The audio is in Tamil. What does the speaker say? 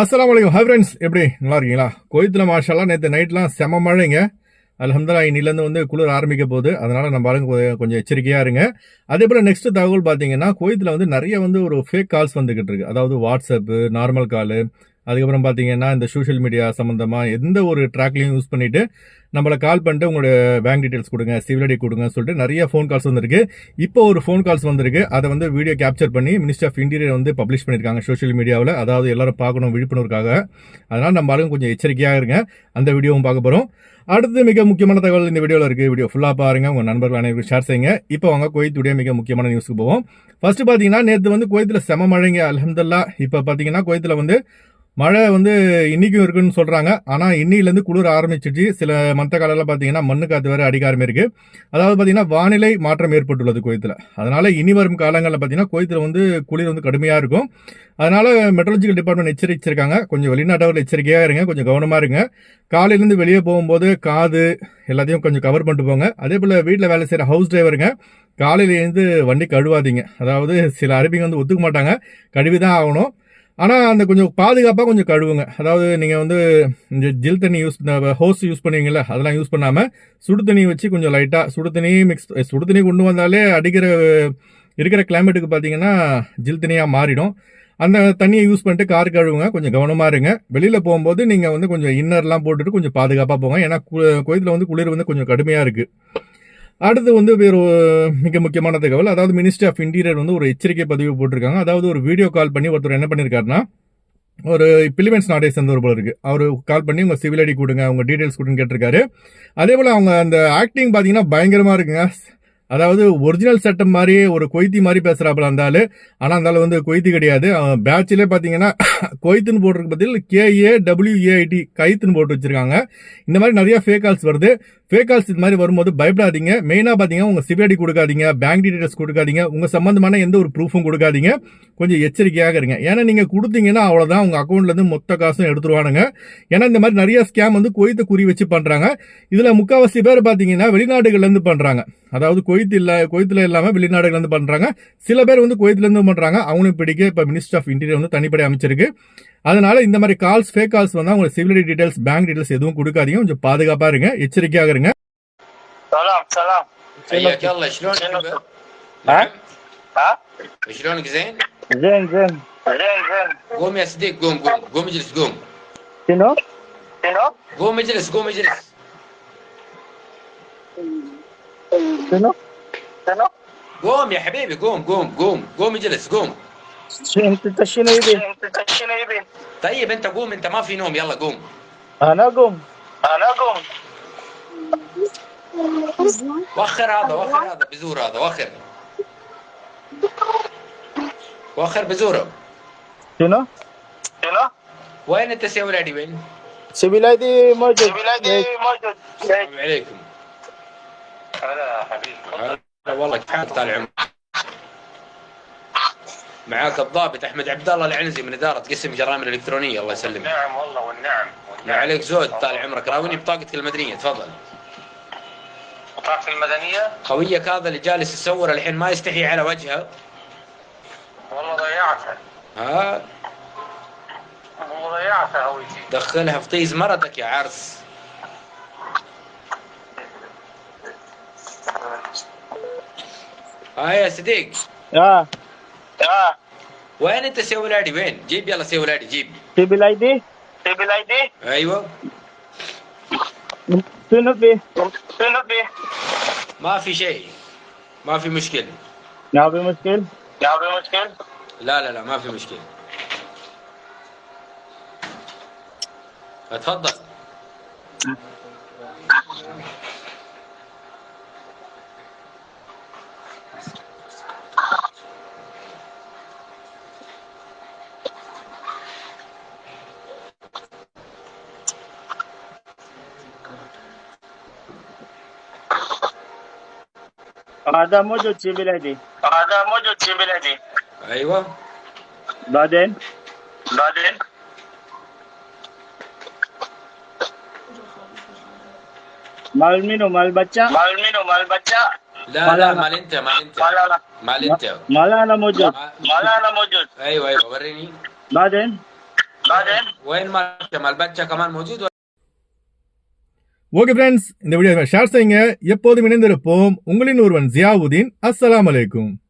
அஸ்லாம் வலைக்கம் ஹை ஃப்ரெண்ட்ஸ் எப்படி நல்லா இருக்கீங்களா கோயத்தில் மாஷாலாம் நேற்று நைட்லாம் செம மழைங்க. அலமதுல்லா இன்னிலேருந்து வந்து குளிர் ஆரம்பிக்க போகுது. அதனால் நம்ம ஆளுங்க கொஞ்சம் எச்சரிக்கையாக இருங்க. அதே போல் நெக்ஸ்ட் தகவல் பார்த்தீங்கன்னா கோயத்தில் வந்து நிறைய வந்து ஒரு ஃபேக் கால்ஸ் வந்துக்கிட்டு இருக்கு. அதாவது வாட்ஸ்அப்பு நார்மல் காலு அதுக்கப்புறம் பார்த்தீங்கன்னா இந்த சோஷியல் மீடியா சம்மந்தமாக எந்த ஒரு ட்ராக்லையும் யூஸ் பண்ணிட்டு நம்மளை கால் பண்ணிட்டு உங்களோட பேங்க் டீட்டெயில்ஸ் கொடுங்க சிவில் ஐடி கொடுங்க சொல்லிட்டு நிறைய ஃபோன் கால்ஸ் வந்திருக்கு. இப்போ ஒரு ஃபோன் கால்ஸ் வந்திருக்கு. அதை வந்து வீடியோ கேப்சர் பண்ணி மினிஸ்டர் ஆஃப் இன்டீரியர் வந்து பப்ளிஷ் பண்ணியிருக்காங்க சோஷியல் மீடியாவில் அதாவது எல்லாரும் பார்க்கணும் விழிப்புணர்வுக்காக. அதனால் நம்ம ஆளுங்க கொஞ்சம் எச்சரிக்கையாக இருங்க. அந்த வீடியோவும் பார்க்க போகிறோம் அடுத்து மிக முக்கியமான தகவல் இந்த வீடியோவில் இருக்குது வீடியோ ஃபுல்லாக பாருங்க. உங்கள் நண்பர்கள் அனைவரும் ஷேர் செய்யுங்க. இப்போ வாங்க குவைத்துடைய மிக முக்கியமான நியூஸ்க்கு போவோம். ஃபர்ஸ்ட் பார்த்தீங்கன்னா நேற்று வந்து குவைத்தில் செம மழைங்க. அலமதுல்லா இப்போ பார்த்தீங்கன்னா குவைத்தில் வந்து மழை வந்து இன்னைக்கும் இருக்குன்னு சொல்றாங்க. ஆனா இன்னிலேருந்து குளிர் ஆரம்பிச்சிச்சு சில மற்ற காலையில் பார்த்தீங்கன்னா மண்ணு காத்து வேற அடிக்க ஆரம்பிருக்கு அதாவது பார்த்தீங்கன்னா வானிலை மாற்றம் ஏற்பட்டுள்ளது குவைத்தில் அதனால இனி வரும் காலங்களில் பார்த்தீங்கன்னா குவைத்தில் வந்து குளிர் வந்து கடுமையாக இருக்கும். அதனால மெட்ரலஜிக்கல் டிபார்ட்மெண்ட் எச்சரிச்சிருக்காங்க. கொஞ்சம் வெளிநாட்டவர்கள் எச்சரிக்கையாக இருங்க. கொஞ்சம் கவனமாக இருங்க. காலையிலேருந்து வெளியே போகும்போது காது எல்லாத்தையும் கொஞ்சம் கவர் பண்ணிட்டு போங்க. அதே போல் வீட்டில் வேலை செய்கிற ஹவுஸ் டிரைவருங்க காலையில எழுந்து வண்டி கழுவாதீங்க அதாவது சில அரபிங்க வந்து ஒத்துக்க மாட்டாங்க. கழுவி தான் ஆகணும். ஆனால் அந்த கொஞ்சம் பாதுகாப்பாக கொஞ்சம் கழுவுங்க. அதாவது நீங்கள் வந்து இந்த ஜில் தண்ணி யூஸ் ஹோஸ் யூஸ் பண்ணுவீங்கல்ல அதெல்லாம் யூஸ் பண்ணாமல் சுடு தண்ணி வச்சு கொஞ்சம் லைட்டாக சுடு தண்ணி மிக்ஸ் சுடு தண்ணி கொண்டு வந்தாலே அடிக்கிற இருக்கிற கிளைமேட்டுக்கு பார்த்தீங்கன்னா ஜில் தண்ணியாக மாறிடும். அந்த தண்ணியை யூஸ் பண்ணிட்டு கார் கழுவுங்க கொஞ்சம் கவனமாக இருங்க. வெளியில் போகும்போது நீங்கள் வந்து கொஞ்சம் இன்னர்லாம் போட்டுட்டு கொஞ்சம் பாதுகாப்பாக போங்க. ஏன்னா கோயத்தில் வந்து குளிர் வந்து கொஞ்சம் கடுமையாக இருக்குது அடுத்து வந்து வேறு மிக முக்கியமான தகவல் அதாவது மினிஸ்ட்ரி ஆஃப் இன்டீரியர் வந்து ஒரு எச்சரிக்கை பதிவு போட்டிருக்காங்க. அதாவது ஒரு வீடியோ கால் பண்ணி ஒருத்தர் என்ன பண்ணியிருக்காருன்னா ஒரு பிலிமென்ஸ் நாட்டை சேர்ந்த ஒரு போல இருக்கு. அவர் கால் பண்ணி உங்கள் சிவில் ஐடி கொடுங்க அவங்க டீடைல்ஸ் கொடுங்க கேட்டிருக்காரு. அதே போல் அவங்க அந்த ஆக்டிங் பார்த்தீங்கன்னா பயங்கரமாக இருக்குங்க. அதாவது ஒரிஜினல் சட்டம் மாதிரி ஒரு கொய்த்தி மாதிரி பேசுறாப்புல இருந்தாலும் ஆனா இருந்தாலும் வந்து கொய்த்தி கிடையாது. பேட்சிலே பாத்தீங்கன்னா கொய்த்துன்னு போட்டிருக்க பதில் கேஏ டபிள்யூஏஐடி கைத்துன்னு போட்டு வச்சிருக்காங்க. இந்த மாதிரி நிறைய ஃபேக் கால்ஸ் வருது. ஃபேக் கால்ஸ் இது மாதிரி வரும்போது பயப்படாதீங்க. மெயினாக பார்த்தீங்கன்னா உங்கள் சிபிஐடி கொடுக்காதீங்க. பேங்க் டீடைல்ஸ் கொடுக்காதீங்க. உங்கள் சம்மந்தமான எந்த ஒரு ப்ரூஃபும் கொடுக்காதீங்க. கொஞ்சம் எச்சரிக்கையாக இருங்க. ஏன்னா நீங்கள் கொடுத்தீங்கன்னா அவ்வளோதான் உங்கள் அக்கௌண்ட்லேருந்து மொத்த காசும் எடுத்துருவானுங்க. ஏன்னா இந்த மாதிரி நிறைய ஸ்கேம் வந்து கொய்த்தை குறி வச்சு பண்ணுறாங்க இதில் முக்கால்வாசி பேர் பார்த்தீங்கன்னா வெளிநாடுகள்லேருந்து பண்ணுறாங்க அதாவது கொய் கொய்த்து இல்லை கொய்த்தில் இல்லாமல் வெளிநாடுகள்லேருந்து பண்ணுறாங்க சில பேர் வந்து கொய்த்துலேருந்து பண்ணுறாங்க அவங்களையும் பிடிக்க இப்போ மினிஸ்டர் ஆஃப் இன்டீரியர் வந்து தனிப்படை அமைச்சிருக்கு அதனால இந்த மாதிரி கால்ஸ் ஃபேக் கால்ஸ் வந்தா உங்களுக்கு சிவில் டீடைல்ஸ் பேங்க் டீடைல்ஸ் எதுவும் கொடுக்காதீங்க கொஞ்சம் பாதுகாப்பா இருங்க எச்சரிக்கையாக இருங்க سلام سلام حياك الله شلونك شنو أنت؟ ها؟ نعم ها؟ شلونك زين؟ زين زين زين زين قوم يا صديق قوم قوم قوم اجلس قوم شنو؟ شنو؟ قوم اجلس قوم اجلس شنو؟ شنو؟ قوم يا حبيبي قوم قوم قوم قوم اجلس قوم انت شنو يبي؟ انت شنو يبي؟ طيب انت قوم انت ما في نوم يلا قوم أنا اقوم أنا اقوم وخر هذا وخر هذا بزور هذا وخر وخر بزوره شنو؟ شنو؟ وين انت سوي ولادي وين؟ سبيل ايدي موجود سبيل ايدي موجود السلام عليكم هلا حبيبي والله حالك طال عمرك؟ معاك الضابط أحمد عبد الله العنزي من إدارة قسم جرائم الالكترونيه الله يسلمك. نعم والله والنعم. ما عليك زود طال عمرك. راوني بطاقتك المدنية تفضل. بطاقة المدنية؟ خويك هذا اللي جالس يصور الحين ما يستحي على وجهه. والله ضيعتها ها؟ والله ضيعتها هويتي دخلها في طيز مرتك يا عرس. ها يا صديق. آه. آه. وين أنت سوي ولادي وين؟ جيب يلا سوي ولادي جيب. سبيل ايدي سبيل ايدي أيوه. شنو فيه؟ شنو فيه؟ ما في شيء. ما في مشكله ما في مشكل؟ ما في مشكل؟ لا لا لا ما في مشكله اتفضل. هذا موجود سبيل ايدي هذا موجود سبيل ايدي ايوه بعدين بعدين مال منو مال بچا مال منو مال بچا لا لا مال انت مال انت مال انا مال انت مال انا موجود ما- مال انا موجود ايوه ايوه وريني بعدين بعدين وين مال مال باتشا كمان موجود ஓகே ஃப்ரெண்ட்ஸ் இந்த வீடியோ ஷேர் செய்யுங்க. எப்போதும் இணைந்திருப்போம் உங்களின் ஒருவன் ஜியாவுதீன். அஸ்லாம் அலைக்கும்.